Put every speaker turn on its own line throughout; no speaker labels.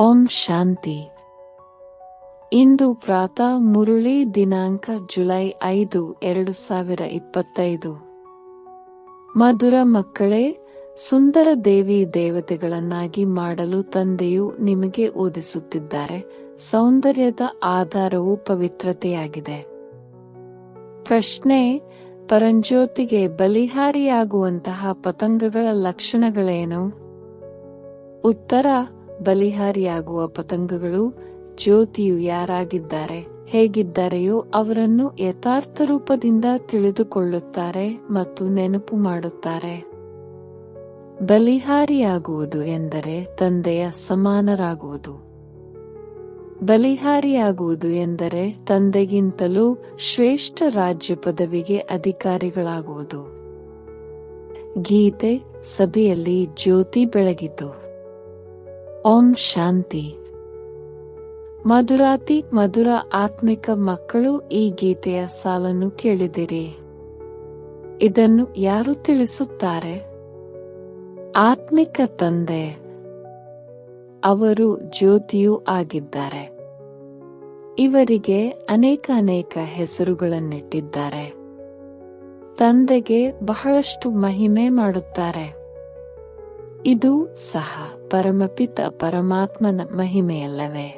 ಓಂ ಶಾಂತಿ. ಇಂದು ಪ್ರಾತಃ ಮುರುಳಿ ದಿನಾಂಕ ಜುಲೈ ಐದು, ಎರಡು ಸಾವಿರ ಇಪ್ಪತ್ತೈದು. ಮಧುರ ಮಕ್ಕಳೇ, ಸುಂದರ ದೇವಿ ದೇವತೆಗಳನ್ನಾಗಿ ಮಾಡಲು ತಂದೆಯು ನಿಮಗೆ ಓದಿಸುತ್ತಿದ್ದಾರೆ. ಸೌಂದರ್ಯದ ಆಧಾರವು ಪವಿತ್ರತೆಯಾಗಿದೆ. ಪ್ರಶ್ನೆ, ಪರಂಜ್ಯೋತಿಗೆ ಬಲಿಹಾರಿಯಾಗುವಂತಹ ಪತಂಗಗಳ ಲಕ್ಷಣಗಳೇನು? ಉತ್ತರ ಬಲಿಹಾರಿಯಾಗುವ ಪತಂಗಗಳು ಜ್ಯೋತಿಯು ಯಾರಾಗಿದ್ದಾರೆ, ಹೇಗಿದ್ದಾರೆಯೋ ಅವರನ್ನು ಯಥಾರ್ಥ ರೂಪದಿಂದ ತಿಳಿದುಕೊಳ್ಳುತ್ತಾರೆ ಮತ್ತು ನೆನಪು ಮಾಡುತ್ತಾರೆ. ಬಲಿಹಾರಿಯಾಗುವುದು ಎಂದರೆ ತಂದೆಯ ಸಮಾನರಾಗುವುದು. ಬಲಿಹಾರಿಯಾಗುವುದು ಎಂದರೆ ತಂದೆಗಿಂತಲೂ ಶ್ರೇಷ್ಠ ರಾಜ್ಯ ಪದವಿಗೆ ಅಧಿಕಾರಿಗಳಾಗುವುದು. ಗೀತೆ ಸಭೆಯಲ್ಲಿ ಜ್ಯೋತಿ ಬೆಳಗಿತು. ಓಂ ಶಾಂತಿ. ಮಧುರಾತಿ ಮಧುರ ಆತ್ಮಿಕ ಮಕ್ಕಳು ಈ ಗೀತೆಯ ಸಾಲನ್ನು ಕೇಳಿದಿರಿ. ಇದನ್ನು ಯಾರು ತಿಳಿಸುತ್ತಾರೆ? ಆತ್ಮಿಕ ತಂದೆ. ಅವರು ಜ್ಯೋತಿಯೂ ಆಗಿದ್ದಾರೆ. ಇವರಿಗೆ ಅನೇಕ ಅನೇಕ ಹೆಸರುಗಳನ್ನಿಟ್ಟಿದ್ದಾರೆ. ತಂದೆಗೆ ಬಹಳಷ್ಟು ಮಹಿಮೆ ಮಾಡುತ್ತಾರೆ. ಇದು ಸಹ. ಪರಮಪಿತ ಪರಮಾತ್ಮನ ಮಹಿಮೆಯಲ್ಲವೇ.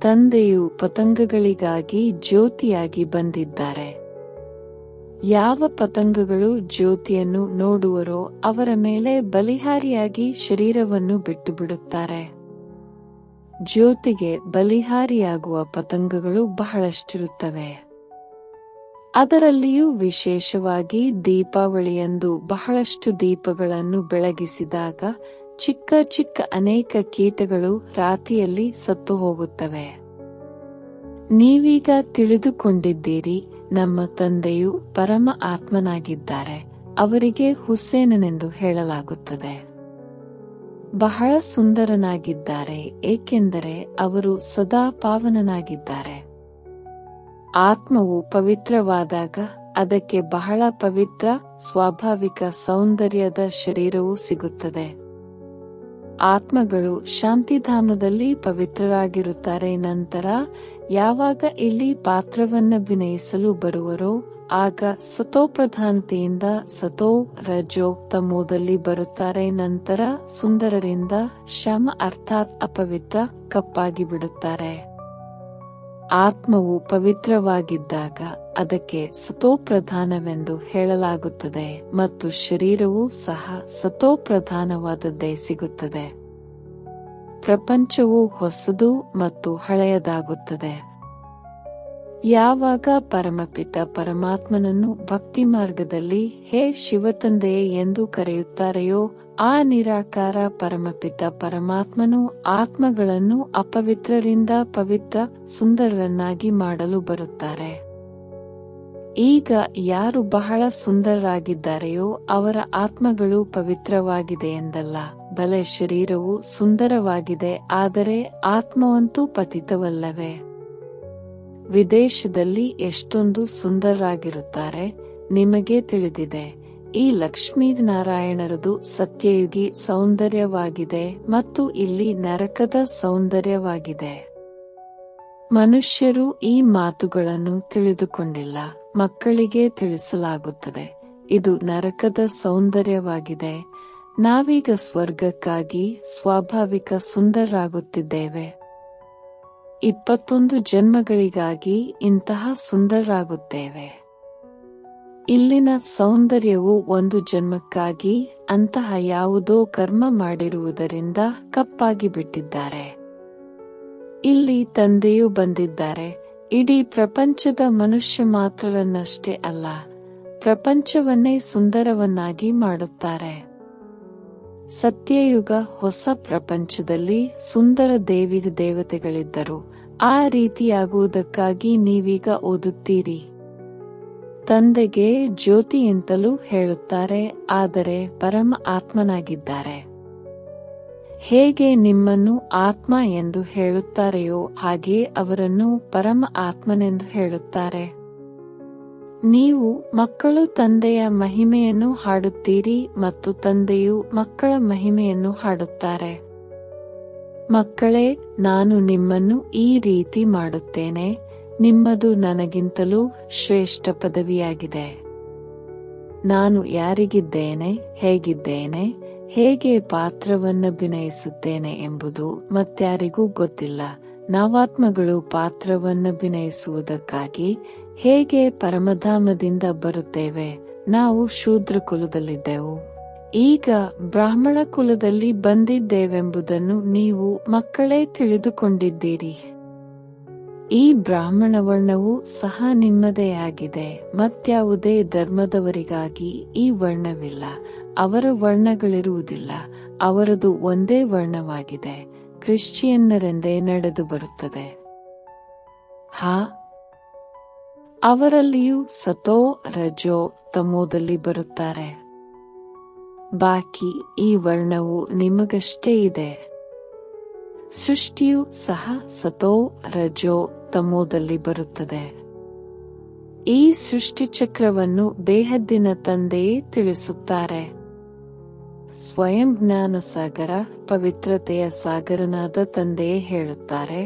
ತಂದೆಯು ಪತಂಗಗಳಿಗಾಗಿ ಜ್ಯೋತಿಯಾಗಿ ಬಂದಿದ್ದಾರೆ. ಯಾವ ಪತಂಗಗಳು ಜ್ಯೋತಿಯನ್ನು ನೋಡುವರೋ ಅವರ ಮೇಲೆ ಬಲಿಹಾರಿಯಾಗಿ ಶರೀರವನ್ನು ಬಿಟ್ಟು ಬಿಡುತ್ತಾರೆ ಜ್ಯೋತಿಗೆ ಬಲಿಹಾರಿಯಾಗುವ ಪತಂಗಗಳು ಬಹಳಷ್ಟಿರುತ್ತವೆ. ಅದರಲ್ಲಿಯೂ ವಿಶೇಷವಾಗಿ ದೀಪಾವಳಿಯಂದು ಬಹಳಷ್ಟು ದೀಪಗಳನ್ನು ಬೆಳಗಿಸಿದಾಗ ಚಿಕ್ಕ ಚಿಕ್ಕ ಅನೇಕ ಕೀಟಗಳು ರಾತಿಯಲ್ಲಿ ಸತ್ತು ಹೋಗುತ್ತವೆ. ನೀವೀಗ ತಿಳಿದುಕೊಂಡಿದ್ದೀರಿ, ನಮ್ಮ ತಂದೆಯು ಪರಮ ಆತ್ಮನಾಗಿದ್ದಾರೆ, ಅವರಿಗೆ ಹುಸೇನನೆಂದು ಹೇಳಲಾಗುತ್ತದೆ. ಬಹಳ ಸುಂದರನಾಗಿದ್ದಾರೆ, ಏಕೆಂದರೆ ಅವರು ಸದಾ ಪಾವನನಾಗಿದ್ದಾರೆ. ಆತ್ಮವು ಪವಿತ್ರವಾದಾಗ ಅದಕ್ಕೆ ಬಹಳ ಪವಿತ್ರ, ಸ್ವಾಭಾವಿಕ ಸೌಂದರ್ಯದ ಶರೀರವೂ ಸಿಗುತ್ತದೆ. ಆತ್ಮಗಳು ಶಾಂತಿಧಾಮದಲ್ಲಿ ಪವಿತ್ರರಾಗಿರುತ್ತಾರೆ. ನಂತರ, ಯಾವಾಗ ಇಲ್ಲಿ ಪಾತ್ರವನ್ನಭಿನಯಿಸಲು ಬರುವರೋ, ಆಗ ಸತೋಪ್ರಧಾನತೆಯಿಂದ ಸತೋ ರಜೋ ತಮೋದಲ್ಲಿ ಬರುತ್ತಾರೆ. ನಂತರ ಸುಂದರರಿಂದ ಶಮ ಅರ್ಥಾತ್ ಅಪವಿತ್ರ ಕಪ್ಪಾಗಿ ಬಿಡುತ್ತಾರೆ ಆತ್ಮವು ಪವಿತ್ರವಾಗಿದ್ದಾಗ ಅದಕ್ಕೆ ಸತೋಪ್ರಧಾನವೆಂದು ಹೇಳಲಾಗುತ್ತದೆ ಮತ್ತು ಶರೀರವೂ ಸಹ ಸತೋಪ್ರಧಾನವಾದದ್ದೇ ಸಿಗುತ್ತದೆ. ಪ್ರಪಂಚವು ಹೊಸದು ಮತ್ತು ಹಳೆಯದಾಗುತ್ತದೆ. ಯಾವಾಗ ಪರಮಪಿತ ಪರಮಾತ್ಮನನ್ನು ಭಕ್ತಿ ಮಾರ್ಗದಲ್ಲಿ ಹೇ ಶಿವತಂದೆಯೇ ಎಂದು ಕರೆಯುತ್ತಾರೆಯೋ, ಆ ನಿರಾಕಾರ ಪರಮಪಿತ ಪರಮಾತ್ಮನು ಆತ್ಮಗಳನ್ನು ಅಪವಿತ್ರರಿಂದ ಪವಿತ್ರ ಸುಂದರರನ್ನಾಗಿ ಮಾಡಲು ಬರುತ್ತಾರೆ. ಈಗ ಯಾರು ಬಹಳ ಸುಂದರರಾಗಿದ್ದಾರೆಯೋ ಅವರ ಆತ್ಮಗಳು ಪವಿತ್ರವಾಗಿದೆ ಎಂದಲ್ಲ. ಬಲೆ ಶರೀರವು ಸುಂದರವಾಗಿದೆ, ಆದರೆ ಆತ್ಮವಂತೂ ಪತಿತವಲ್ಲವೇ? ವಿದೇಶದಲ್ಲಿ ಎಷ್ಟೊಂದು ಸುಂದರರಾಗಿರುತ್ತಾರೆ, ನಿಮಗೆ ತಿಳಿದಿದೆ. ಈ ಲಕ್ಷ್ಮೀನಾರಾಯಣರದು ಸತ್ಯಯುಗಿ ಸೌಂದರ್ಯವಾಗಿದೆ ಮತ್ತು ಇಲ್ಲಿ ನರಕದ ಸೌಂದರ್ಯವಾಗಿದೆ. ಮನುಷ್ಯರು ಈ ಮಾತುಗಳನ್ನು ತಿಳಿದುಕೊಂಡಿಲ್ಲ. ಮಕ್ಕಳಿಗೆ ತಿಳಿಸಲಾಗುತ್ತದೆ. ಇದು ನರಕದ ಸೌಂದರ್ಯವಾಗಿದೆ. ನಾವೀಗ ಸ್ವರ್ಗಕ್ಕಾಗಿ ಸ್ವಾಭಾವಿಕ ಸುಂದರರಾಗುತ್ತಿದ್ದೇವೆ ಇಪ್ಪತ್ತೊಂದು ಜನ್ಮಗಳಿಗಾಗಿ ಇಂತಹ ಸುಂದರರಾಗುತ್ತೇವೆ ಇಲ್ಲಿನ ಸೌಂದರ್ಯವು ಒಂದು ಜನ್ಮಕ್ಕಾಗಿ ಅಂತಹ ಯಾವುದೋ ಕರ್ಮ ಮಾಡಿರುವುದರಿಂದ ಕಪ್ಪಾಗಿ ಬಿಟ್ಟಿದ್ದಾರೆ ಇಲ್ಲಿ ತಂದೆಯೂ ಬಂದಿದ್ದಾರೆ. ಇಡೀ ಪ್ರಪಂಚದ ಮನುಷ್ಯ ಮಾತ್ರರನ್ನಷ್ಟೇ ಅಲ್ಲ, ಪ್ರಪಂಚವನ್ನೇ ಸುಂದರವನ್ನಾಗಿ ಮಾಡುತ್ತಾರೆ. ಸತ್ಯಯುಗ ಹೊಸ ಪ್ರಪಂಚದಲ್ಲಿ ಸುಂದರ ದೇವಿ ದೇವತೆಗಳಿದ್ದರು. ಆ ರೀತಿಯಾಗುವುದಕ್ಕಾಗಿ ನೀವೀಗ ಓದುತ್ತೀರಿ. ತಂದೆಗೆ ಜ್ಯೋತಿ ಎಂತಲೂ ಹೇಳುತ್ತಾರೆ, ಆದರೆ ಪರಮ ಆತ್ಮನಾಗಿದ್ದಾರೆ. ಹೇಗೆ ನಿಮ್ಮನ್ನು ಆತ್ಮ ಎಂದು ಹೇಳುತ್ತಾರೆಯೋ ಹಾಗೆಯೇ ಅವರನ್ನು ಪರಮ ಆತ್ಮನೆಂದು ಹೇಳುತ್ತಾರೆ. ನೀವು ಮಕ್ಕಳು ತಂದೆಯ ಮಹಿಮೆಯನ್ನು ಹಾಡುತ್ತೀರಿ ಮತ್ತು ತಂದೆಯು ಮಕ್ಕಳ ಮಹಿಮೆಯನ್ನು ಹಾಡುತ್ತಾರೆ. ಮಕ್ಕಳೇ, ನಾನು ನಿಮ್ಮನ್ನು ಈ ರೀತಿ ಮಾಡುತ್ತೇನೆ. ನಿಮ್ಮದು ನನಗಿಂತಲೂ ಶ್ರೇಷ್ಠ ಪದವಿಯಾಗಿದೆ. ನಾನು ಯಾರಿಗಿದ್ದೇನೆ, ಹೇಗಿದ್ದೇನೆ ಹೇಗೆ ಪಾತ್ರವನ್ನು ಭಿನಯಿಸುತ್ತೇನೆ ಎಂಬುದು ಮತ್ಯಾರಿಗೂ ಗೊತ್ತಿಲ್ಲ. ನಾವಾತ್ಮಗಳು ಪಾತ್ರವನ್ನು ಭಿನಯಿಸುವುದಕ್ಕಾಗಿ ಹೇಗೆ ಪರಮಧಾಮದಿಂದ ಬರುತ್ತೇವೆ? ನಾವು ಶೂದ್ರ ಕುಲದಲ್ಲಿದ್ದೆವು ಈಗ ಬ್ರಾಹ್ಮಣ ಕುಲದಲ್ಲಿ ಬಂದಿದ್ದೇವೆಂಬುದನ್ನು ನೀವು ಮಕ್ಕಳೇ ತಿಳಿದುಕೊಂಡಿದ್ದೀರಿ. ಈ ಬ್ರಾಹ್ಮಣ ವರ್ಣವು ಸಹ ನಿಮ್ಮದೇ ಆಗಿದೆ. ಮತ್ಯಾವುದೇ ಧರ್ಮದವರಿಗಾಗಿ ಈ ವರ್ಣವಿಲ್ಲ. ಅವರ ವರ್ಣಗಳಿರುವುದಿಲ್ಲ. ಅವರದು ಒಂದೇ ವರ್ಣವಾಗಿದೆ. ಕ್ರಿಶ್ಚಿಯನ್ನರೆಂದೇ ನಡೆದು ಬರುತ್ತದೆ. ಹಾ. ಅವರಲ್ಲಿಯೂ ಸತೋ, ರಜೋ, ತಮೋದಲ್ಲಿ ಬರುತ್ತಾರೆ. ಬಾಕಿ ಈ ವರ್ಣವು ನಿಮಗಷ್ಟೇ ಇದೆ. ಸೃಷ್ಟಿಯು ಸಹ ಸತೋ, ರಜೋ, ತಮೋದಲ್ಲಿ ಬರುತ್ತದೆ. ಈ ಸೃಷ್ಟಿ ಚಕ್ರವನ್ನು ಬೇಹದ್ದಿನ ತಂದೆಯೇ ತಿಳಿಸುತ್ತಾರೆ. ಸ್ವಯಂ ಜ್ಞಾನ ಸಾಗರ, ಪವಿತ್ರತೆಯ ಸಾಗರನಾದ ತಂದೆಯೇ ಹೇಳುತ್ತಾರೆ,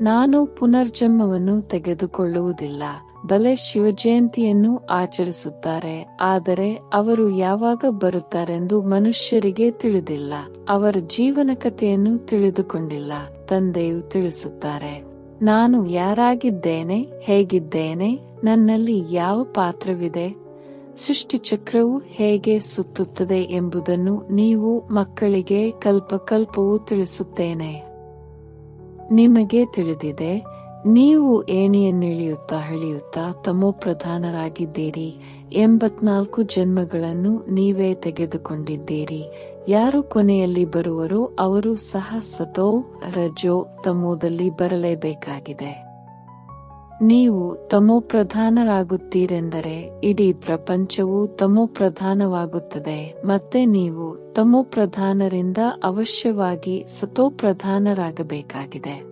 ನಾನು ಪುನರ್ಜನ್ಮವನ್ನು ತೆಗೆದುಕೊಳ್ಳುವುದಿಲ್ಲ, ಬಲೆ ಶಿವಜಯಂತಿಯನ್ನು ಆಚರಿಸುತ್ತಾರೆ, ಆದರೆ ಅವರು ಯಾವಾಗ ಬರುತ್ತಾರೆಂದು ಮನುಷ್ಯರಿಗೆ ತಿಳಿದಿಲ್ಲ, ಅವರ ಜೀವನ ಕಥೆಯನ್ನು ತಿಳಿದುಕೊಂಡಿಲ್ಲ, ತಂದೆಯು ತಿಳಿಸುತ್ತಾರೆ, ನಾನು ಯಾರಾಗಿದ್ದೇನೆ, ಹೇಗಿದ್ದೇನೆ, ನನ್ನಲ್ಲಿ ಯಾವ ಪಾತ್ರವಿದೆ? ಸೃಷ್ಟಿಚಕ್ರವು ಹೇಗೆ ಸುತ್ತುತ್ತದೆ ಎಂಬುದನ್ನು ನೀವು ಮಕ್ಕಳಿಗೆ ಕಲ್ಪಕಲ್ಪವು ತಿಳಿಸುತ್ತೇನೆ. ನಿಮಗೆ ತಿಳಿದಿದೆ, ನೀವು ಏಣಿಯನ್ನಿಳಿಯುತ್ತಾ ತಮೋ ಪ್ರಧಾನರಾಗಿದ್ದೀರಿ ಎಂಬತ್ನಾಲ್ಕು ಜನ್ಮಗಳನ್ನು ನೀವೇ ತೆಗೆದುಕೊಂಡಿದ್ದೀರಿ. ಯಾರು ಕೊನೆಯಲ್ಲಿ ಬರುವರೋ ಅವರು ಸಹ ಸತೋ ರಜೋ ತಮೋದಲ್ಲಿ ಬರಲೇಬೇಕಾಗಿದೆ. ನೀವು ತಮೋ ಪ್ರಧಾನರಾಗುತ್ತೀರೆಂದರೆ ಇಡೀ ಪ್ರಪಂಚವು ತಮೋ ಪ್ರಧಾನವಾಗುತ್ತದೆ ಮತ್ತೆ ನೀವು ತಮೋ ಪ್ರಧಾನರಿಂದ ಅವಶ್ಯವಾಗಿ ಸತೋ ಪ್ರಧಾನರಾಗಬೇಕಾಗಿದೆ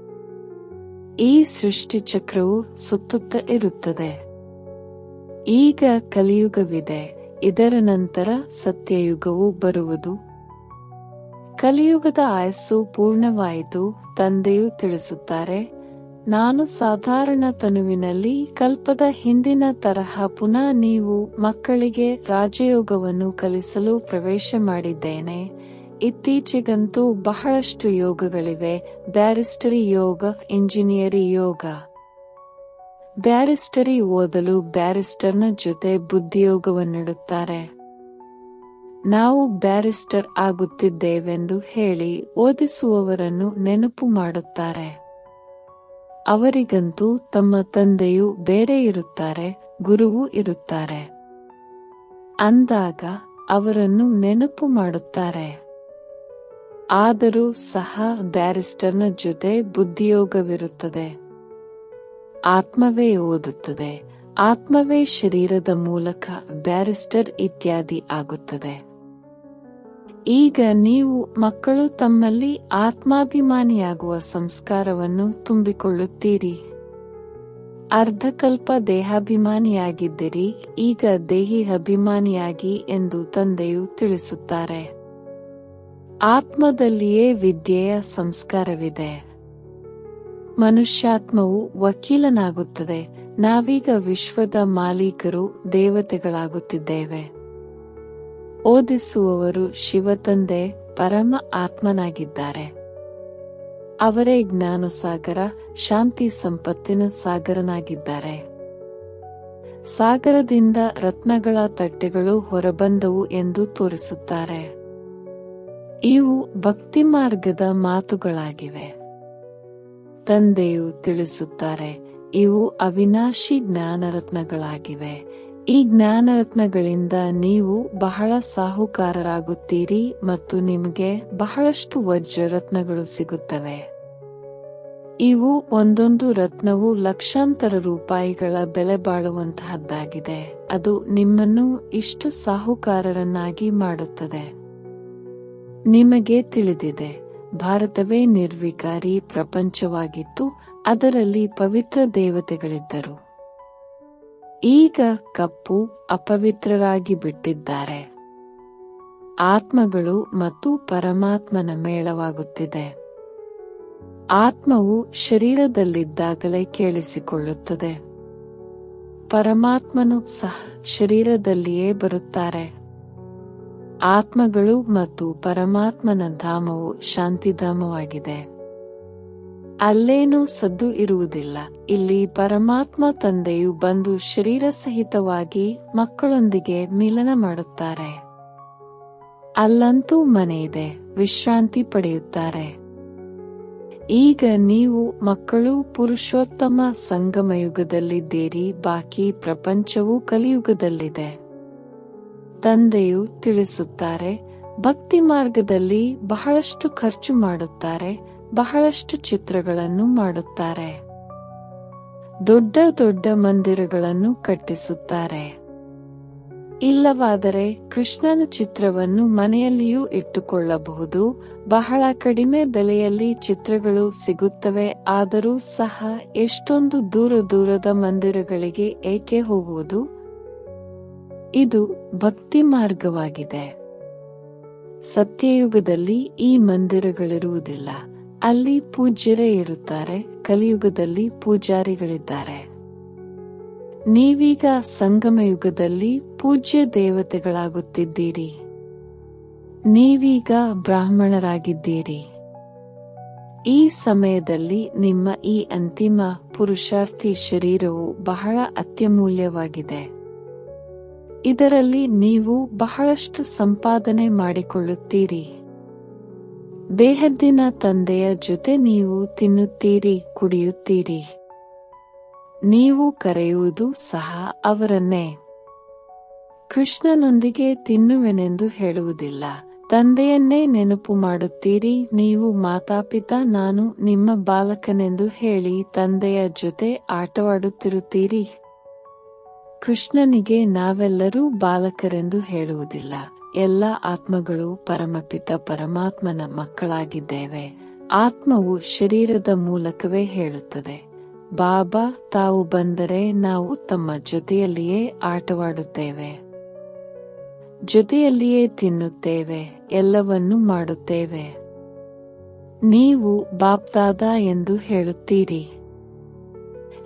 ಈ ಸೃಷ್ಟಿ ಚಕ್ರವು ಸುತ್ತುತ್ತ ಇರುತ್ತದೆ. ಈಗ ಕಲಿಯುಗವಿದೆ. ಇದರ ನಂತರ ಸತ್ಯಯುಗವು ಬರುವುದು. ಕಲಿಯುಗದ ಆಯಸ್ಸು ಪೂರ್ಣವಾಯಿತು, ತಂದೆಯು ತಿಳಿಸುತ್ತಾರೆ ನಾನು ಸಾಧಾರಣ ತನುವಿನಲ್ಲಿ ಕಲ್ಪದ ಹಿಂದಿನ ತರಹ ಪುನಃ ನೀವು ಮಕ್ಕಳಿಗೆ ರಾಜಯೋಗವನ್ನು ಕಲಿಸಲು ಪ್ರವೇಶ ಮಾಡಿದ್ದೇನೆ. ಇತ್ತೀಚೆಗಂತೂ ಬಹಳಷ್ಟು ಯೋಗಗಳಿವೆ. ಬ್ಯಾರಿಸ್ಟರಿ ಯೋಗ, ಇಂಜಿನಿಯರಿ ಯೋಗ. ಬ್ಯಾರಿಸ್ಟರಿ ಓದಲು ಬ್ಯಾರಿಸ್ಟರ್ನ ಜೊತೆ ಬುದ್ಧಿಯೋಗವನ್ನಿಡುತ್ತಾರೆ. ನಾವು ಬ್ಯಾರಿಸ್ಟರ್ ಆಗುತ್ತಿದ್ದೇವೆಂದು ಹೇಳಿ ಓದಿಸುವವರನ್ನು ನೆನಪು ಮಾಡುತ್ತಾರೆ. ಅವರಿಗಂತೂ ತಮ್ಮ ತಂದೆಯು ಬೇರೆ ಇರುತ್ತಾರೆ, ಗುರುವು ಇರುತ್ತಾರೆ. ಅಂದಾಗ ಅವರನ್ನು ನೆನಪು ಮಾಡುತ್ತಾರೆ. ಆದರೂ ಸಹ ಬ್ಯಾರಿಸ್ಟರ್ನ ಜೊತೆ ಬುದ್ಧಿಯೋಗವಿರುತ್ತದೆ. ಆತ್ಮವೇ ಓದುತ್ತದೆ. ಆತ್ಮವೇ ಶರೀರದ ಮೂಲಕ ಬ್ಯಾರಿಸ್ಟರ್ ಇತ್ಯಾದಿ ಆಗುತ್ತದೆ. ಈಗ ನೀವು ಮಕ್ಕಳು ತಮ್ಮಲ್ಲಿ ಆತ್ಮಾಭಿಮಾನಿಯಾಗುವ ಸಂಸ್ಕಾರವನ್ನು ತುಂಬಿಕೊಳ್ಳುತ್ತೀರಿ. ಅರ್ಧಕಲ್ಪ ದೇಹಾಭಿಮಾನಿಯಾಗಿದ್ದಿರಿ, ಈಗ ದೇಹಿ ಅಭಿಮಾನಿಯಾಗಿ ಎಂದು ತಂದೆಯು ತಿಳಿಸುತ್ತಾರೆ. ಆತ್ಮದಲ್ಲಿಯೇ ವಿದ್ಯೆಯ ಸಂಸ್ಕಾರವಿದೆ. ಮನುಷ್ಯಾತ್ಮವು ವಕೀಲನಾಗುತ್ತದೆ, ನಾವೀಗ ವಿಶ್ವದ ಮಾಲೀಕರು, ದೇವತೆಗಳಾಗುತ್ತಿದ್ದೇವೆ. ಓದಿಸುವವರು ಶಿವತಂದೆ ಪರಮ ಆತ್ಮನಾಗಿದ್ದಾರೆ. ಅವರೇ ಜ್ಞಾನ ಸಾಗರ ಶಾಂತಿ ಸಂಪತ್ತಿನ ಸಾಗರನಾಗಿದ್ದಾರೆ. ಸಾಗರದಿಂದ ರತ್ನಗಳ ತಟ್ಟೆಗಳು ಹೊರಬಂದವು ಎಂದು ತೋರಿಸುತ್ತಾರೆ. ಇವು ಭಕ್ತಿ ಮಾರ್ಗದ ಮಾತುಗಳಾಗಿವೆ. ತಂದೆಯು ತಿಳಿಸುತ್ತಾರೆ, ಇವು ಅವಿನಾಶಿ ಜ್ಞಾನರತ್ನಗಳಾಗಿವೆ. ಈ ಜ್ಞಾನರತ್ನಗಳಿಂದ ನೀವು ಬಹಳ ಸಾಹುಕಾರರಾಗುತ್ತೀರಿ ಮತ್ತು ನಿಮಗೆ ಬಹಳಷ್ಟು ವಜ್ರರತ್ನಗಳು ಸಿಗುತ್ತವೆ. ಇವು ಒಂದೊಂದು ರತ್ನವು ಲಕ್ಷಾಂತರ ರೂಪಾಯಿಗಳ ಬೆಲೆ ಬಾಳುವಂತಹದ್ದಾಗಿದೆ. ಅದು ನಿಮ್ಮನ್ನು ಇಷ್ಟು ಸಾಹುಕಾರರನ್ನಾಗಿ ಮಾಡುತ್ತದೆ. ನಿಮಗೆ ತಿಳಿದಿದೆ, ಭಾರತವೇ ನಿರ್ವಿಕಾರಿ ಪ್ರಪಂಚವಾಗಿತ್ತು, ಅದರಲ್ಲಿ ಪವಿತ್ರ ದೇವತೆಗಳಿದ್ದರು. ಈಗ ಕಪ್ಪು ಅಪವಿತ್ರರಾಗಿ ಬಿಟ್ಟಿದ್ದಾರೆ. ಆತ್ಮಗಳು ಮತ್ತು ಪರಮಾತ್ಮನ ಮೇಳವಾಗುತ್ತಿದೆ. ಆತ್ಮವು ಶರೀರದಲ್ಲಿದ್ದಾಗಲೇ ಕೇಳಿಸಿಕೊಳ್ಳುತ್ತದೆ. ಪರಮಾತ್ಮನು ಸಹ ಶರೀರದಲ್ಲಿಯೇ ಬರುತ್ತಾರೆ. ಆತ್ಮಗಳು ಮತ್ತು ಪರಮಾತ್ಮನ ಧಾಮವು ಶಾಂತಿಧಾಮವಾಗಿದೆ. ಅಲ್ಲೇನೂ ಸದ್ದು ಇರುವುದಿಲ್ಲ. ಇಲ್ಲಿ ಪರಮಾತ್ಮ ತಂದೆಯು ಬಂದು ಶರೀರ ಸಹಿತವಾಗಿ ಮಕ್ಕಳೊಂದಿಗೆ ಮಿಲನ ಮಾಡುತ್ತಾರೆ. ಅಲ್ಲಂತೂ ಮನೆಯಿದೆ, ವಿಶ್ರಾಂತಿ ಪಡೆಯುತ್ತಾರೆ. ಈಗ ನೀವು ಮಕ್ಕಳು ಪುರುಷೋತ್ತಮ ಸಂಗಮಯುಗದಲ್ಲಿದ್ದೀರಿ, ಬಾಕಿ ಪ್ರಪಂಚವು ಕಲಿಯುಗದಲ್ಲಿದೆ. ತಂದೆಯು ತಿಳಿಸುತ್ತಾರೆ, ಭಕ್ತಿ ಮಾರ್ಗದಲ್ಲಿ ಬಹಳಷ್ಟು ಖರ್ಚು ಮಾಡುತ್ತಾರೆ ಬಹಳಷ್ಟು ಚಿತ್ರಗಳನ್ನು ಮಾಡುತ್ತಾರೆ. ದೊಡ್ಡ ದೊಡ್ಡ ಮಂದಿರಗಳನ್ನು ಕಟ್ಟಿಸುತ್ತಾರೆ. ಇಲ್ಲವಾದರೆ ಕೃಷ್ಣನ ಚಿತ್ರವನ್ನು ಮನೆಯಲ್ಲಿಯೂ ಇಟ್ಟುಕೊಳ್ಳಬಹುದು. ಬಹಳ ಕಡಿಮೆ ಬೆಲೆಯಲ್ಲಿ ಚಿತ್ರಗಳು ಸಿಗುತ್ತವೆ, ಆದರೂ ಸಹ ಎಷ್ಟೊಂದು ದೂರ ದೂರದ ಮಂದಿರಗಳಿಗೆ ಏಕೆ ಹೋಗುವುದು? ಇದು ಭಕ್ತಿ ಮಾರ್ಗವಾಗಿದೆ. ಸತ್ಯಯುಗದಲ್ಲಿ ಈ ಮಂದಿರಗಳಿರುವುದಿಲ್ಲ. ಅಲ್ಲಿ ಪೂಜ್ಯರೇ ಇರುತ್ತಾರೆ, ಕಲಿಯುಗದಲ್ಲಿ ಪೂಜಾರಿಗಳಿದ್ದಾರೆ. ನೀವೀಗ ಸಂಗಮ ಯುಗದಲ್ಲಿ ಪೂಜ್ಯ ದೇವತೆಗಳಾಗುತ್ತಿದ್ದೀರಿ. ನೀವೀಗ ಬ್ರಾಹ್ಮಣರಾಗಿದ್ದೀರಿ. ಈ ಸಮಯದಲ್ಲಿ ನಿಮ್ಮ ಈ ಅಂತಿಮ ಪುರುಷಾರ್ಥಿ ಶರೀರವು ಬಹಳ ಅತ್ಯಮೂಲ್ಯವಾಗಿದೆ. ಇದರಲ್ಲಿ ನೀವು ಬಹಳಷ್ಟು ಸಂಪಾದನೆ ಮಾಡಿಕೊಳ್ಳುತ್ತೀರಿ. ಬೇಹದ್ದಿನ ತಂದೆಯ ಜೊತೆ ನೀವು ತಿನ್ನುತ್ತೀರಿ, ಕುಡಿಯುತ್ತೀರಿ. ನೀವು ಕರೆಯುವುದು ಸಹ ಅವರನ್ನೇ. ಕೃಷ್ಣನೊಂದಿಗೆ ತಿನ್ನುವೆನೆಂದು ಹೇಳುವುದಿಲ್ಲ. ತಂದೆಯನ್ನೇ ನೆನಪು ಮಾಡುತ್ತೀರಿ, ನೀವು ಮಾತಾಪಿತ, ನಾನು ನಿಮ್ಮ ಬಾಲಕನೆಂದು ಹೇಳಿ ತಂದೆಯ ಜೊತೆ ಆಟವಾಡುತ್ತಿರುತ್ತೀರಿ. ಕೃಷ್ಣನಿಗೆ ನಾವೆಲ್ಲರೂ ಬಾಲಕರೆಂದು ಹೇಳುವುದಿಲ್ಲ. ಎಲ್ಲ ಆತ್ಮಗಳು ಪರಮಪಿತ ಪರಮಾತ್ಮನ ಮಕ್ಕಳಾಗಿದ್ದೇವೆ. ಆತ್ಮವು ಶರೀರದ ಮೂಲಕವೇ ಹೇಳುತ್ತದೆ. ಬಾಬಾ, ತಾವು ಬಂದರೆ ನಾವು ತಮ್ಮ ಜೊತೆಯಲ್ಲಿಯೇ ಆಟವಾಡುತ್ತೇವೆ. ಜೊತೆಯಲ್ಲಿಯೇ ತಿನ್ನುತ್ತೇವೆ, ಎಲ್ಲವನ್ನೂ ಮಾಡುತ್ತೇವೆ. ನೀವು ಬಾಪ್ತಾದ ಎಂದು ಹೇಳುತ್ತೀರಿ.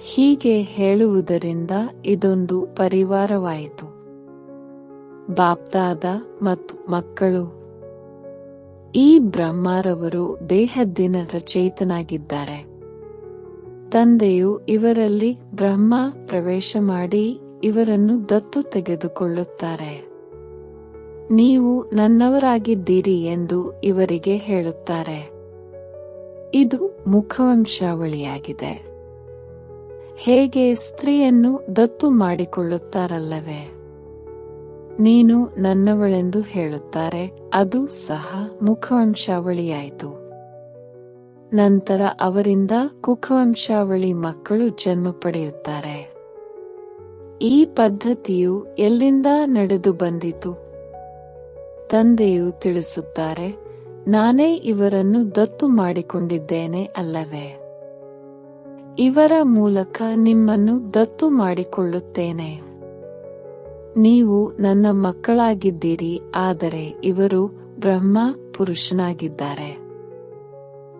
ಹೀಗೆ ಹೇಳುವುದರಿಂದ ಇದೊಂದು ಪರಿವಾರವಾಯಿತು. ಬಾಪ್ತಾದ ಮತ್ತು ಮಕ್ಕಳು. ಈ ಬ್ರಹ್ಮರವರು ಬೇಹದ್ದಿನ ರಚಯಿತನಾಗಿದ್ದಾರೆ. ತಂದೆಯು ಇವರಲ್ಲಿ ಬ್ರಹ್ಮ ಪ್ರವೇಶ ಮಾಡಿ ಇವರನ್ನು ದತ್ತು ತೆಗೆದುಕೊಳ್ಳುತ್ತಾರೆ. ನೀವು ನನ್ನವರಾಗಿದ್ದೀರಿ ಎಂದು ಇವರಿಗೆ ಹೇಳುತ್ತಾರೆ. ಇದು ಮುಖವಂಶಾವಳಿಯಾಗಿದೆ. ಹೇಗೆ ಸ್ತ್ರೀಯನ್ನು ದತ್ತು ಮಾಡಿಕೊಳ್ಳುತ್ತಾರಲ್ಲವೇ? ನೀನು ನನ್ನವಳೆಂದು ಹೇಳುತ್ತಾರೆ, ಅದು ಸಹ ಮುಖವಂಶಾವಳಿಯಾಯಿತು. ನಂತರ ಅವರಿಂದ ಕುಖವಂಶಾವಳಿ ಮಕ್ಕಳು ಜನ್ಮ ಪಡೆಯುತ್ತಾರೆ. ಈ ಪದ್ಧತಿಯು ಎಲ್ಲಿಂದ ನಡೆದು ಬಂದಿತು? ತಂದೆಯು ತಿಳಿಸುತ್ತಾರೆ, ನಾನೇ ಇವರನ್ನು ದತ್ತು ಮಾಡಿಕೊಂಡಿದ್ದೇನೆ ಅಲ್ಲವೇ? ಇವರ ಮೂಲಕ ನಿಮ್ಮನ್ನು ದತ್ತು ಮಾಡಿಕೊಳ್ಳುತ್ತೇನೆ. ನೀವು ನನ್ನ ಮಕ್ಕಳಾಗಿದ್ದೀರಿ, ಆದರೆ ಇವರು ಬ್ರಹ್ಮ ಪುರುಷನಾಗಿದ್ದಾರೆ.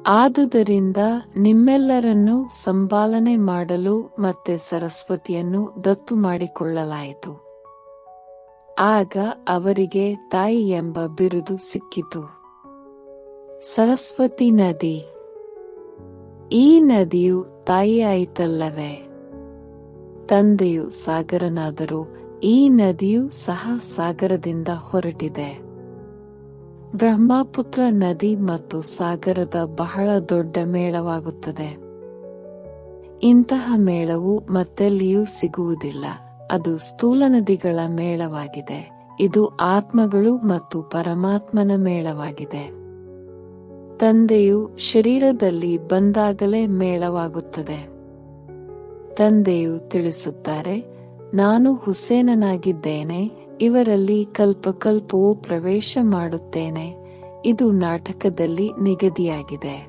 ಆದುದರಿಂದ ನಿಮ್ಮೆಲ್ಲರನ್ನು ಸಂಪಾಲನೆ ಮಾಡಲು ಮತ್ತೆ ಸರಸ್ವತಿಯನ್ನು ದತ್ತು ಮಾಡಿಕೊಳ್ಳಲಾಯಿತು. ಆಗ ಅವರಿಗೆ ತಾಯಿ ಎಂಬ ಬಿರುದು ಸಿಕ್ಕಿತು. ಸರಸ್ವತಿ ನದಿ. ಈ ನದಿಯು ತಾಯಿಯಾಯಿತಲ್ಲವೇ? ತಂದೆಯು ಸಾಗರನಾದರೂ ಈ ನದಿಯು ಸಹ ಸಾಗರದಿಂದ ಹೊರಟಿದೆ. ಬ್ರಹ್ಮಪುತ್ರ ನದಿ ಮತ್ತು ಸಾಗರದ ಬಹಳ ದೊಡ್ಡ ಮೇಳವಾಗುತ್ತದೆ. ಇಂತಹ ಮೇಳವು ಮತ್ತೆಲ್ಲಿಯೂ ಸಿಗುವುದಿಲ್ಲ. ಅದು ಸ್ಥೂಲ ನದಿಗಳ ಮೇಳವಾಗಿದೆ. ಇದು ಆತ್ಮಗಳು ಮತ್ತು ಪರಮಾತ್ಮನ ಮೇಳವಾಗಿದೆ. ತಂದೆಯು ಶರೀರದಲ್ಲಿ ಬಂದಾಗಲೇ ಮೇಳವಾಗುತ್ತದೆ. ತಂದೆಯು ತಿಳಿಸುತ್ತಾರೆ ನಾನು ಹುಸೇನನಾಗಿದ್ದೇನೆ, ಇವರಲ್ಲಿ ಕಲ್ಪಕಲ್ಪವು ಪ್ರವೇಶ ಮಾಡುತ್ತೇನೆ. ಇದು ನಾಟಕದಲ್ಲಿ ನಿಗದಿಯಾಗಿದೆ.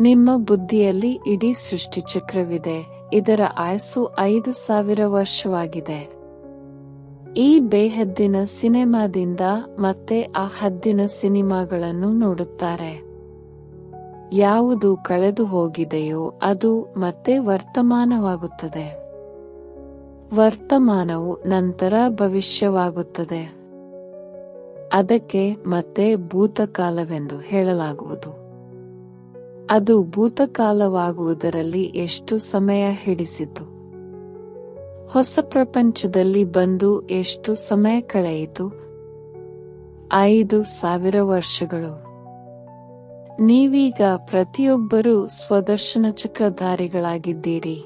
ನಿಮ್ಮ ಬುದ್ಧಿಯಲ್ಲಿ ಇಡೀ ಸೃಷ್ಟಿಚಕ್ರವಿದೆ, ಇದರ ಆಯಸ್ಸು ಐದು ಸಾವಿರ ವರ್ಷವಾಗಿದೆ. ಈ ಬೇಹದ್ದಿನ ಸಿನಿಮಾದಿಂದ ಮತ್ತೆ ಆ ಹದ್ದಿನ ಸಿನಿಮಾಗಳನ್ನು ನೋಡುತ್ತಾರೆ. ಯಾವುದು ಕಳೆದು ಹೋಗಿದೆಯೋ ಅದು ಮತ್ತೆ ವರ್ತಮಾನವಾಗುತ್ತದೆ. ವರ್ತಮಾನವು ನಂತರ ಭವಿಷ್ಯವಾಗುತ್ತದೆ. ಅದಕ್ಕೆ ಮತ್ತೆ ಭೂತಕಾಲವೆಂದು ಹೇಳಲಾಗುವುದು. ಅದು ಭೂತಕಾಲವಾಗುವುದರಲ್ಲಿ ಎಷ್ಟು ಸಮಯ ಹಿಡಿಸಿತು. ಹೊಸ ಪ್ರಪಂಚದಲ್ಲಿ ಬಂದು ಎಷ್ಟು ಸಮಯ ಕಳೆಯಿತು. ಐದು ಸಾವಿರ ವರ್ಷಗಳು. ನೀವೀಗ ಪ್ರತಿಯೊಬ್ಬರೂ ಸ್ವದರ್ಶನ ಚಕ್ರಧಾರಿಗಳಾಗಿದ್ದೀರಿ.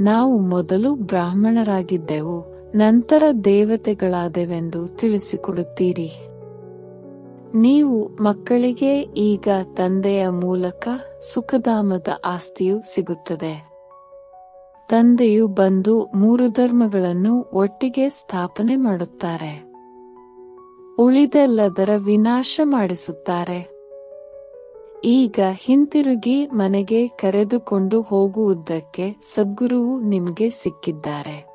ನಾವು ಮೊದಲು ಬ್ರಾಹ್ಮಣರಾಗಿದ್ದೆವು, ನಂತರ ದೇವತೆಗಳಾದೆವೆಂದು ತಿಳಿಸಿಕೊಡುತ್ತೀರಿ. ನೀವು ಮಕ್ಕಳಿಗೆ ಈಗ ತಂದೆಯ ಮೂಲಕ ಸುಖಧಾಮದ ಆಸ್ತಿಯು ಸಿಗುತ್ತದೆ. ತಂದೆಯು ಬಂದು ಮೂರು ಧರ್ಮಗಳನ್ನು ಒಟ್ಟಿಗೆ ಸ್ಥಾಪನೆ ಮಾಡುತ್ತಾರೆ. ಉಳಿದೆಲ್ಲದರ ವಿನಾಶ ಮಾಡಿಸುತ್ತಾರೆ. ಈಗ ಹಿಂತಿರುಗಿ ಮನೆಗೆ ಕರೆದುಕೊಂಡು ಹೋಗುವುದಕ್ಕೆ ಸದ್ಗುರುವು ನಿಮಗೆ ಸಿಕ್ಕಿದ್ದಾರೆ.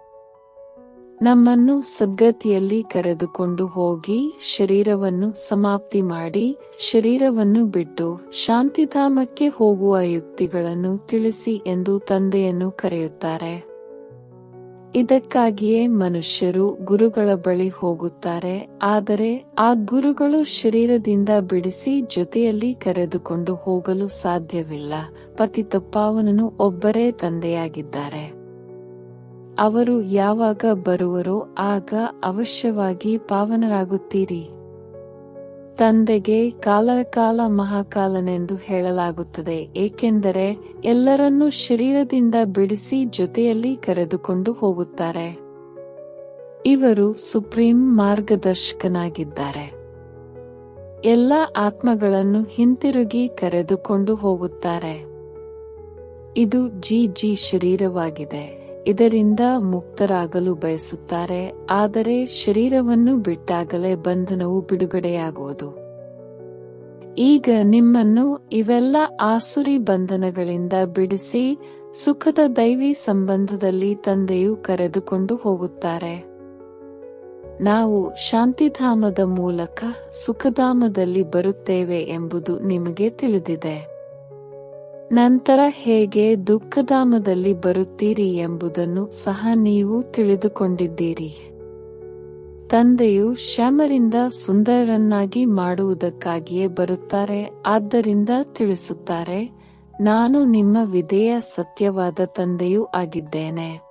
ನಮ್ಮನ್ನು ಸದ್ಗತಿಯಲ್ಲಿ ಕರೆದುಕೊಂಡು ಹೋಗಿ ಶರೀರವನ್ನು ಸಮಾಪ್ತಿ ಮಾಡಿ, ಶರೀರವನ್ನು ಬಿಟ್ಟು ಶಾಂತಿಧಾಮಕ್ಕೆ ಹೋಗುವ ಯುಕ್ತಿಗಳನ್ನು ತಿಳಿಸಿ ಎಂದು ತಂದೆಯನ್ನು ಕರೆಯುತ್ತಾರೆ. ಇದಕ್ಕಾಗಿಯೇ ಮನುಷ್ಯರು ಗುರುಗಳ ಬಳಿ ಹೋಗುತ್ತಾರೆ, ಆದರೆ ಆ ಗುರುಗಳು ಶರೀರದಿಂದ ಬಿಡಿಸಿ ಜೊತೆಯಲ್ಲಿ ಕರೆದುಕೊಂಡು ಹೋಗಲು ಸಾಧ್ಯವಿಲ್ಲ. ಪತಿತಪ್ಪಾವನನು ಒಬ್ಬರೇ ತಂದೆಯಾಗಿದ್ದಾರೆ. ಅವರು ಯಾವಾಗ ಬರುವರೋ ಆಗ ಅವಶ್ಯವಾಗಿ ಪಾವನರಾಗುತ್ತೀರಿ. ತಂದೆಗೆ ಕಾಲಕಾಲ ಮಹಾಕಾಲನೆಂದು ಹೇಳಲಾಗುತ್ತದೆ, ಏಕೆಂದರೆ ಎಲ್ಲರನ್ನೂ ಶರೀರದಿಂದ ಬಿಡಿಸಿ ಜೊತೆಯಲ್ಲಿ ಕರೆದುಕೊಂಡು ಹೋಗುತ್ತಾರೆ. ಇವರು ಸುಪ್ರೀಂ ಮಾರ್ಗದರ್ಶಕನಾಗಿದ್ದಾರೆ. ಎಲ್ಲ ಆತ್ಮಗಳನ್ನು ಹಿಂತಿರುಗಿ ಕರೆದುಕೊಂಡು ಹೋಗುತ್ತಾರೆ. ಇದು ಜಿ ಜಿ ಶರೀರವಾಗಿದೆ. ಇದರಿಂದ ಮುಕ್ತರಾಗಲು ಬಯಸುತ್ತಾರೆ, ಆದರೆ ಶರೀರವನ್ನು ಬಿಟ್ಟಾಗಲೇ ಬಂಧನವು ಬಿಡುಗಡೆಯಾಗುವುದು. ಈಗ ನಿಮ್ಮನ್ನು ಇವೆಲ್ಲ ಆಸುರಿ ಬಂಧನಗಳಿಂದ ಬಿಡಿಸಿ ಸುಖದ ದೈವಿ ಸಂಬಂಧದಲ್ಲಿ ತಂದೆಯು ಕರೆದುಕೊಂಡು ಹೋಗುತ್ತಾರೆ. ನಾವು ಶಾಂತಿಧಾಮದ ಮೂಲಕ ಸುಖಧಾಮದಲ್ಲಿ ಬರುತ್ತೇವೆ ಎಂಬುದು ನಿಮಗೆ ತಿಳಿದಿದೆ. ನಂತರ ಹೇಗೆ ದುಃಖಧಾಮದಲ್ಲಿ ಬರುತ್ತೀರಿ ಎಂಬುದನ್ನು ಸಹ ನೀವು ತಿಳಿದುಕೊಂಡಿದ್ದೀರಿ. ತಂದೆಯು ಶ್ಯಾಮರಿಂದ ಸುಂದರರನ್ನಾಗಿ ಮಾಡುವುದಕ್ಕಾಗಿಯೇ ಬರುತ್ತಾರೆ, ಆದ್ದರಿಂದ ತಿಳಿಸುತ್ತಾರೆ, ನಾನು ನಿಮ್ಮ ವಿಧೇಯ ಸತ್ಯವಾದ ತಂದೆಯೂ ಆಗಿದ್ದೇನೆ.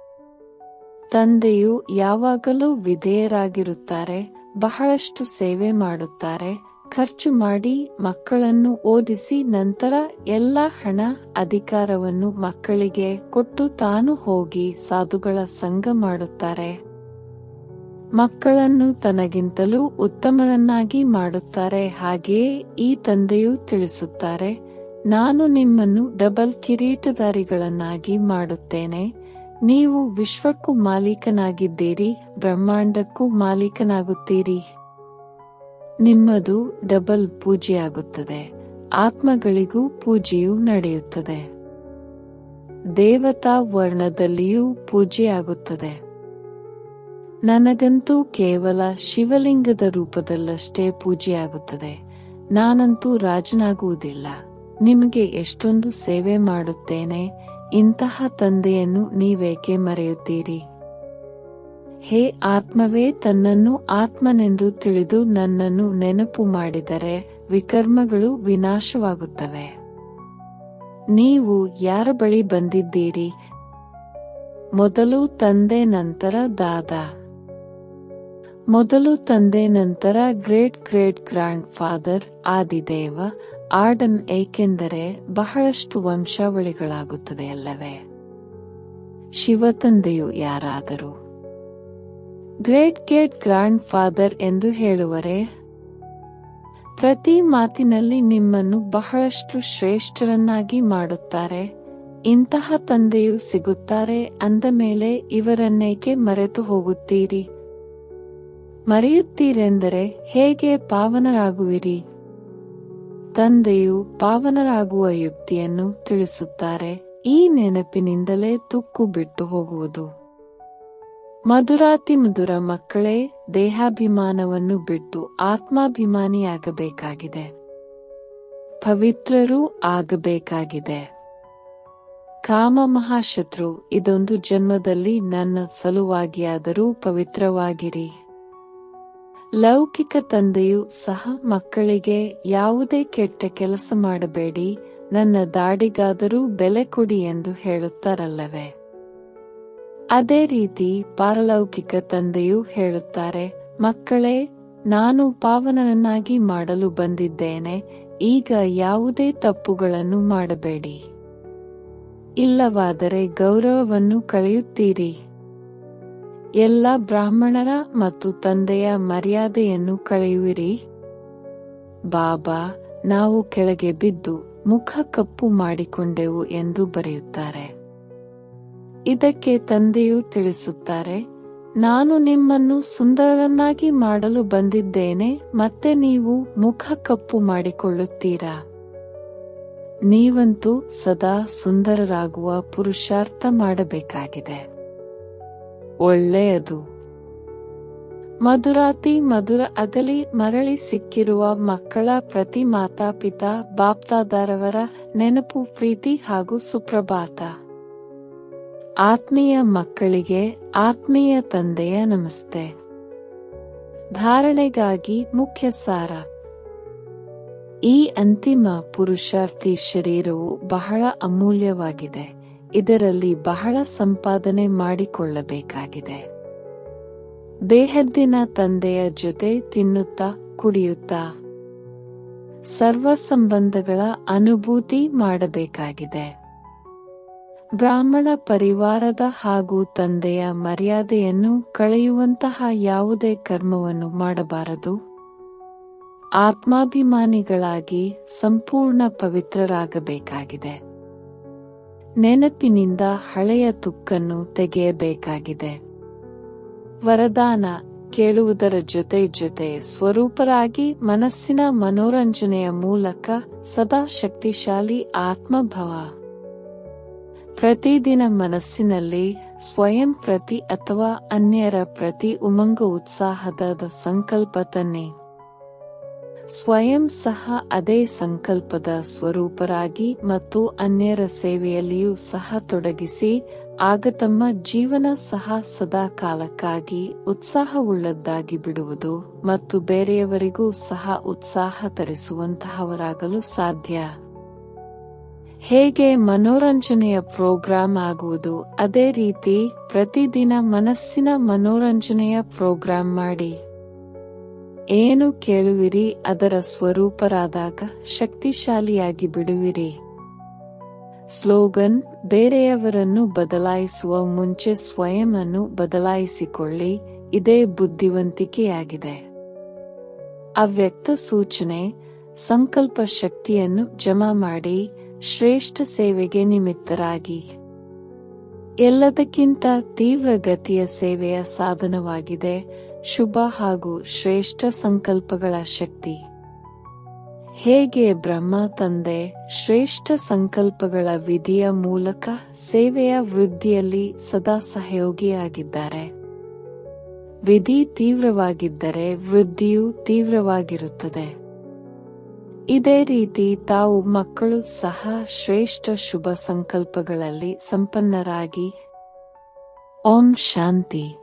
ತಂದೆಯು ಯಾವಾಗಲೂ ವಿಧೇಯರಾಗಿರುತ್ತಾರೆ, ಬಹಳಷ್ಟು ಸೇವೆ ಮಾಡುತ್ತಾರೆ ಖರ್ಚು ಮಾಡಿ ಮಕ್ಕಳನ್ನು ಓದಿಸಿ ನಂತರ ಎಲ್ಲ ಹಣ ಅಧಿಕಾರವನ್ನು ಮಕ್ಕಳಿಗೆ ಕೊಟ್ಟು ತಾನು ಹೋಗಿ ಸಾಧುಗಳ ಸಂಘ ಮಾಡುತ್ತಾರೆ. ಮಕ್ಕಳನ್ನು ತನಗಿಂತಲೂ ಉತ್ತಮರನ್ನಾಗಿ ಮಾಡುತ್ತಾರೆ ಹಾಗೆಯೇ ಈ ತಂದೆಯು ತಿಳಿಸುತ್ತಾರೆ, ನಾನು ನಿಮ್ಮನ್ನು ಡಬಲ್ ಕಿರೀಟದಾರಿಗಳನ್ನಾಗಿ ಮಾಡುತ್ತೇನೆ. ನೀವು ವಿಶ್ವಕ್ಕೂ ಮಾಲೀಕನಾಗಿದ್ದೀರಿ, ಬ್ರಹ್ಮಾಂಡಕ್ಕೂ ಮಾಲೀಕನಾಗುತ್ತೀರಿ. ನಿಮ್ಮದು ಡಬಲ್ ಪೂಜೆಯಾಗುತ್ತದೆ. ಆತ್ಮಗಳಿಗೂ ಪೂಜೆಯು ನಡೆಯುತ್ತದೆ. ದೇವತಾ ವರ್ಣದಲ್ಲಿಯೂ ಪೂಜೆಯಾಗುತ್ತದೆ. ನನಗಂತೂ ಕೇವಲ ಶಿವಲಿಂಗದ ರೂಪದಲ್ಲಷ್ಟೇ ಪೂಜೆಯಾಗುತ್ತದೆ. ನಾನಂತೂ ರಾಜನಾಗುವುದಿಲ್ಲ. ನಿಮಗೆ ಎಷ್ಟೊಂದು ಸೇವೆ ಮಾಡುತ್ತೇನೆ. ಇಂತಹ ತಂದೆಯನ್ನು ನೀವೇಕೆ ಮರೆಯುತ್ತೀರಿ? ಹೇ ಆತ್ಮವೇ, ತನ್ನನ್ನು ಆತ್ಮನೆಂದು ತಿಳಿದು ನನ್ನನ್ನು ನೆನಪು ಮಾಡಿದರೆ ವಿಕರ್ಮಗಳು ವಿನಾಶವಾಗುತ್ತವೆ. ನೀವು ಯಾರ ಬಳಿ ಬಂದಿದ್ದೀರಿ? ಮೊದಲು ತಂದೆ ನಂತರ ದಾದ. ಮೊದಲು ತಂದೆ ನಂತರ great great grandfather Adideva. Adam ಏಕೆಂದರೆ ಬಹಳಷ್ಟು ವಂಶಾವಳಿಗಳಾಗುತ್ತದೆ ಅಲ್ಲವೇ? ಶಿವ ತಂದೆಯು ಯಾರಾದರೂ? ಗ್ರೇಟ್ ಗೇಟ್ ಗ್ರ್ಯಾಂಡ್ ಫಾದರ್ ಎಂದು ಹೇಳುವರೆ, ಪ್ರತಿ ಮಾತಿನಲ್ಲಿ ನಿಮ್ಮನ್ನು ಬಹಳಷ್ಟು ಶ್ರೇಷ್ಠರನ್ನಾಗಿ ಮಾಡುತ್ತಾರೆ. ಇಂತಹ ತಂದೆಯು ಸಿಗುತ್ತಾರೆ ಅಂದ ಮೇಲೆ ಇವರನ್ನೇಕೆ ಮರೆತು ಹೋಗುತ್ತೀರಿ? ಮರೆಯುತ್ತೀರೆಂದರೆ ಹೇಗೆ ಪಾವನರಾಗುವಿರಿ? ತಂದೆಯು ಪಾವನರಾಗುವ ಯುಕ್ತಿಯನ್ನು ತಿಳಿಸುತ್ತಾರೆ. ಈ ನೆನಪಿನಿಂದಲೇ ತುಕ್ಕು ಬಿಟ್ಟು ಹೋಗುವುದು. ಮಧುರಾತಿ ಮಧುರ ಮಕ್ಕಳೇ, ದೇಹಾಭಿಮಾನವನ್ನು ಬಿಟ್ಟು ಆತ್ಮಾಭಿಮಾನಿಯಾಗಬೇಕಾಗಿದೆ. ಪವಿತ್ರರೂ ಆಗಬೇಕಾಗಿದೆ. ಕಾಮ ಮಹಾಶತ್ರು, ಇದೊಂದು ಜನ್ಮದಲ್ಲಿ ನನ್ನ ಸಲುವಾಗಿಯಾದರೂ ಪವಿತ್ರವಾಗಿರಿ. ಲೌಕಿಕ ತಂದೆಯು ಸಹ ಮಕ್ಕಳಿಗೆ ಯಾವುದೇ ಕೆಟ್ಟ ಕೆಲಸ ಮಾಡಬೇಡಿ, ನನ್ನ ದಾಡಿಗಾದರೂ ಬೆಲೆ ಕೊಡಿ ಎಂದು ಹೇಳುತ್ತಾರಲ್ಲವೇ. ಅದೇ ರೀತಿ ಪಾರಲೌಕಿಕ ತಂದೆಯು ಹೇಳುತ್ತಾರೆ, ಮಕ್ಕಳೇ, ನಾನು ಪಾವನನನ್ನಾಗಿ ಮಾಡಲು ಬಂದಿದ್ದೇನೆ, ಈಗ ಯಾವುದೇ ತಪ್ಪುಗಳನ್ನು ಮಾಡಬೇಡಿ. ಇಲ್ಲವಾದರೆ ಗೌರವವನ್ನು ಕಳೆಯುತ್ತೀರಿ. ಎಲ್ಲ ಬ್ರಾಹ್ಮಣರ ಮತ್ತು ತಂದೆಯ ಮರ್ಯಾದೆಯನ್ನು ಕಳೆಯುವಿರಿ. ಬಾಬಾ, ನಾವು ಕೆಳಗೆ ಬಿದ್ದು ಮುಖ ಕಪ್ಪು ಮಾಡಿಕೊಂಡೆವು ಎಂದು ಬರೆಯುತ್ತಾರೆ. ಇದಕ್ಕೆ ತಂದೆಯು ತಿಳಿಸುತ್ತಾರೆ, ನಾನು ನಿಮ್ಮನ್ನು ಸುಂದರರನ್ನಾಗಿ ಮಾಡಲು ಬಂದಿದ್ದೇನೆ, ಮತ್ತೆ ನೀವು ಮುಖ ಕಪ್ಪು ಮಾಡಿಕೊಳ್ಳುತ್ತೀರಾ? ನೀವಂತೂ ಸದಾ ಸುಂದರರಾಗುವ ಪುರುಷಾರ್ಥ ಮಾಡಬೇಕಾಗಿದೆ. ಒಳ್ಳೆಯದು. ಮಧುರಾತಿ ಮಧುರ ಅಗಲಿ ಮರಳಿ ಸಿಕ್ಕಿರುವ ಮಕ್ಕಳ ಪ್ರತಿ ಮಾತಾಪಿತಾ, ಬಾಪ್ತಾದಾರವರ ನೆನಪು, ಪ್ರೀತಿ ಹಾಗೂ ಸುಪ್ರಭಾತ. ಆತ್ಮೀಯ ಮಕ್ಕಳಿಗೆ, ಆತ್ಮೀಯ ತಂದೆಯ ನಮಸ್ತೆ. ಧಾರಣೆಗಾಗಿ ಮುಖ್ಯ ಸಾರ. ಈ ಅಂತಿಮ ಪುರುಷಾರ್ಥಿ ಶರೀರವು ಬಹಳ ಅಮೂಲ್ಯವಾಗಿದೆ. ಇದರಲ್ಲಿ ಬಹಳ ಸಂಪಾದನೆ ಮಾಡಿಕೊಳ್ಳಬೇಕಾಗಿದೆ. ಬೇಹದ್ದಿನ ತಂದೆಯ ಜೊತೆ ತಿನ್ನುತ್ತಾ, ಕುಡಿಯುತ್ತಾ ಸರ್ವ ಸಂಬಂಧಗಳ ಅನುಭೂತಿ ಮಾಡಬೇಕಾಗಿದೆ. ಬ್ರಾಹ್ಮಣ ಪರಿವಾರದ ಹಾಗೂ ತಂದೆಯ ಮರ್ಯಾದೆಯನ್ನು ಕಳೆಯುವಂತಹ ಯಾವುದೇ ಕರ್ಮವನ್ನು ಮಾಡಬಾರದು. ಆತ್ಮಾಭಿಮಾನಿಗಳಾಗಿ ಸಂಪೂರ್ಣ ಪವಿತ್ರರಾಗಬೇಕಾಗಿದೆ. ನೆನಪಿನಿಂದ ಹಳೆಯ ತುಕ್ಕನ್ನು ತೆಗೆಯಬೇಕಾಗಿದೆ. ವರದಾನ ಕೇಳುವುದರ ಜೊತೆ ಜೊತೆ ಸ್ವರೂಪರಾಗಿ ಮನಸ್ಸಿನ ಮನೋರಂಜನೆಯ ಮೂಲಕ ಸದಾ ಶಕ್ತಿಶಾಲಿ ಆತ್ಮಭವ. ಪ್ರತಿದಿನ ಮನಸ್ಸಿನಲ್ಲಿ ಸ್ವಯಂ ಪ್ರತಿ ಅಥವಾ ಅನ್ಯರ ಪ್ರತಿ ಉಮಂಗ ಉತ್ಸಾಹದ ಸಂಕಲ್ಪ ತನ್ನಿ. ಸ್ವಯಂ ಸಹ ಅದೇ ಸಂಕಲ್ಪದ ಸ್ವರೂಪರಾಗಿ ಮತ್ತು ಅನ್ಯರ ಸೇವೆಯಲ್ಲಿಯೂ ಸಹ ತೊಡಗಿಸಿ ಆಗ ತಮ್ಮ ಜೀವನ ಸಹ ಸದಾ ಕಾಲಕ್ಕಾಗಿ ಉತ್ಸಾಹವುಳ್ಳದ್ದಾಗಿ ಬಿಡುವುದು ಮತ್ತು ಬೇರೆಯವರಿಗೂ ಸಹ ಉತ್ಸಾಹ ತರಿಸುವಂತಹವರಾಗಲು ಸಾಧ್ಯ. ಹೇಗೆ ಮನೋರಂಜನೆಯ ಪ್ರೋಗ್ರಾಂ ಆಗುವುದು? ಅದೇ ರೀತಿ ಪ್ರತಿದಿನ ಮನಸ್ಸಿನ ಮನೋರಂಜನೆಯ ಪ್ರೋಗ್ರಾಂ ಮಾಡಿ. ಏನು ಕೇಳುವಿರಿ, ಅದರ ಸ್ವರೂಪರಾದಾಗ ಶಕ್ತಿಶಾಲಿಯಾಗಿ ಬಿಡುವಿರಿ. ಸ್ಲೋಗನ್, ಬೇರೆಯವರನ್ನು ಬದಲಾಯಿಸುವ ಮುಂಚೆ ಸ್ವಯಂ ಅನ್ನು ಬದಲಾಯಿಸಿಕೊಳ್ಳಿ, ಇದೇ ಬುದ್ಧಿವಂತಿಕೆಯಾಗಿದೆ. ಅವ್ಯಕ್ತ ಸೂಚನೆ, ಸಂಕಲ್ಪ ಶಕ್ತಿಯನ್ನು ಜಮಾ ಮಾಡಿ ಶ್ರೇಷ್ಠ ಸೇವೆಗೆ ನಿಮಿತ್ತರಾಗಿ. ಎಲ್ಲದಕ್ಕಿಂತ ತೀವ್ರಗತಿಯ ಸೇವೆಯ ಸಾಧನವಾಗಿದೆ ಶುಭ ಹಾಗೂ ಶ್ರೇಷ್ಠ ಸಂಕಲ್ಪಗಳ ಶಕ್ತಿ. ಹೇಗೆ ಬ್ರಹ್ಮ ತಂದೆ ಶ್ರೇಷ್ಠ ಸಂಕಲ್ಪಗಳ ವಿಧಿಯ ಮೂಲಕ ಸೇವೆಯ ವೃದ್ಧಿಯಲ್ಲಿ ಸದಾ ಸಹಯೋಗಿಯಾಗಿದ್ದಾರೆ. ವಿಧಿ ತೀವ್ರವಾಗಿದ್ದರೆ ವೃದ್ಧಿಯು ತೀವ್ರವಾಗಿರುತ್ತದೆ. ಇದೇ ರೀತಿ ತಾವು ಮಕ್ಕಳು ಸಹ ಶ್ರೇಷ್ಠ ಶುಭ ಸಂಕಲ್ಪಗಳಲ್ಲಿ ಸಂಪನ್ನರಾಗಿ. ಓಂ ಶಾಂತಿ.